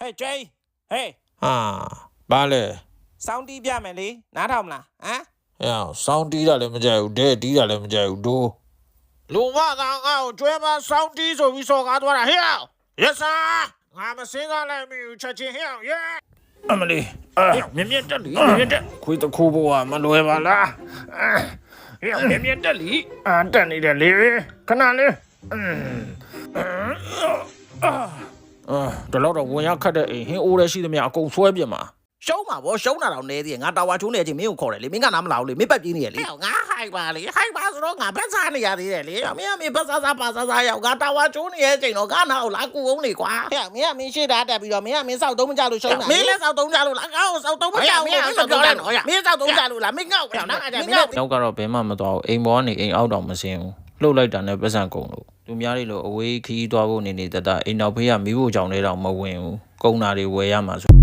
ဟဲ့ကျိဟေးဟာဘာလဲစောင်းတီးပြမယ်လေနားထောင်မလားဟမ်ဟဲ့အောင်စောင်းတီးတာလည်းမကြိုက်ဘူးဒဲတီးတာလည်းမကြိုက်ဘူးဒိုးလူမကငါ့ကိုကျွဲမစောင်းတီးဆိုပြီးစော်ကားသွားတာဟဲ့အောင်ရဆာငါမစင်းကားလိုက်မိဘူးချက်ချင်းဟဲ့အောင်ရဲအမလီအာမြင်မြင်တက်လီမြင်မြင်တက်ခွေးတခိုးဘဝမလွယ်ပါလားအာဟဲ့အောင်မြင်မြင်တက်လီအာတက်နေတယ်လေခဏလေးအင်း အာအာဒါတော့တော့ဝင်ရောက်ခတ်တဲ့အိမ်ဟင်းအိုးရဲရှိသမျှအကုန်ဆွဲပြစ်မှာရှုံးမှာဗောရှုံးတာတော့နေသေးတယ်ငါတာဝါချိုးနေချင်းမင်းကိုခေါ်တယ်လေမင်းကနားမလာဘူးလေမင်းပတ်ပြင်းနေရလေဟဲ့ငါဟိုက်ပါလေဟိုက်ပါဆိုတော့ငါဘက်စားနေရသေးတယ်လေမင်းကမင်းဘက်စားစားပါစားစားရောက်ငါတာဝါချိုးနေရဲ့ချိန်တော့ငါနာကိုလာကူအောင်နေကွာဟဲ့မင်းကမင်းရှေ့တာတက်ပြီးတော့မင်းကမင်းစောက်တုံးမကြလို့ရှုံးတာမင်းလည်းစောက်တုံးကြလို့လားငါ့ကိုစောက်တုံးမကြဘူးမင်းစောက်တုံးကြလို့မင်းစောက်တုံးကြလို့လားမင်းငေါ့ဟဲ့နားကြမင်းငေါ့နောက်ကတော့ဘယ်မှမသွားဘူးအိမ်ပေါ်ကနေအိမ်အောက်တော့မစင်းဘူးလှုပ်လိုက်တာနဲ့ပတ်စံကုန်လို့ သူများတွေလိုအဝေးခီးသွားဖို့နေနေတတအိမ်နောက်ဖေးကမိဖို့ကြောင့်လည်းတော့မဝင်ဘူးကုန်းတာတွေဝယ်ရမှာဆို